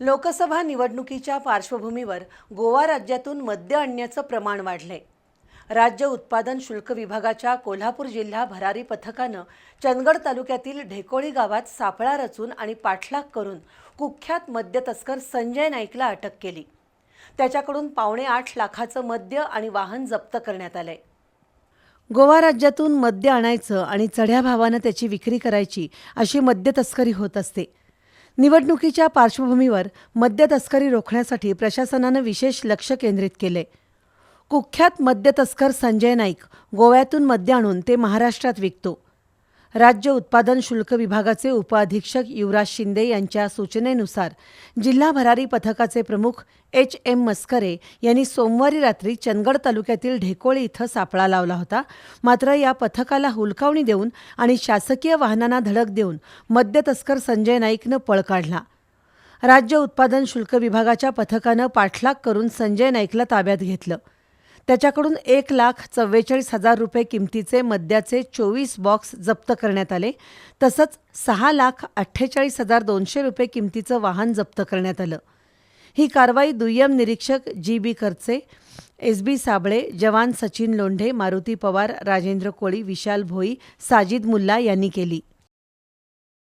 लोकसभा निवडणुकीच्या पार्श्वभूमीवर गोवा राज्यातून मद्य आणण्याचं प्रमाण वाढलंय. राज्य उत्पादन शुल्क विभागाच्या कोल्हापूर जिल्हा भरारी पथकानं चंदगड तालुक्यातील ढेकोळी गावात सापळा रचून आणि पाठलाग करून कुख्यात मद्य तस्कर संजय नाईकला अटक केली. त्याच्याकडून पावणे आठ लाखाचं मद्य आणि वाहन जप्त करण्यात आलंय. गोवा राज्यातून मद्य आणायचं आणि चढ्या भावानं त्याची विक्री करायची अशी मद्य तस्करी होत असते. निवडणुकीच्या पार्श्वभूमीवर मद्य तस्करी रोखण्यासाठी प्रशासनानं विशेष लक्ष केंद्रित केले. कुख्यात मद्य तस्कर संजय नाईक गोव्यातून मद्य आणून ते महाराष्ट्रात विकतो. राज्य उत्पादन शुल्क विभागाचे उपअधीक्षक युवराज शिंदे यांच्या सूचनेनुसार जिल्हा भरारी पथकाचे प्रमुख एच एम मस्करे यांनी सोमवारी रात्री चंदगड तालुक्यातील ढेकोळी इथं सापळा लावला होता. मात्र या पथकाला हुलकावणी देऊन आणि शासकीय वाहनांना धडक देऊन मद्य तस्कर संजय नाईकनं पळ काढला. राज्य उत्पादन शुल्क विभागाच्या पथकानं पाठलाग करून संजय नाईकला ताब्यात घेतलं. त्याच्याकडून एक लाख चव्वेचाळीस हजार रुपये किमतीचे मद्याचे चोवीस बॉक्स जप्त करण्यात आले. तसंच सहा लाख अठ्ठेचाळीस हजार दोनशे रुपये किमतीचं वाहन जप्त करण्यात आलं. ही कारवाई दुय्यम निरीक्षक जी बी करचे एस बी साबळे जवान सचिन लोंढे मारुती पवार राजेंद्र कोळी विशाल भोई साजिद मुल्ला यांनी केली.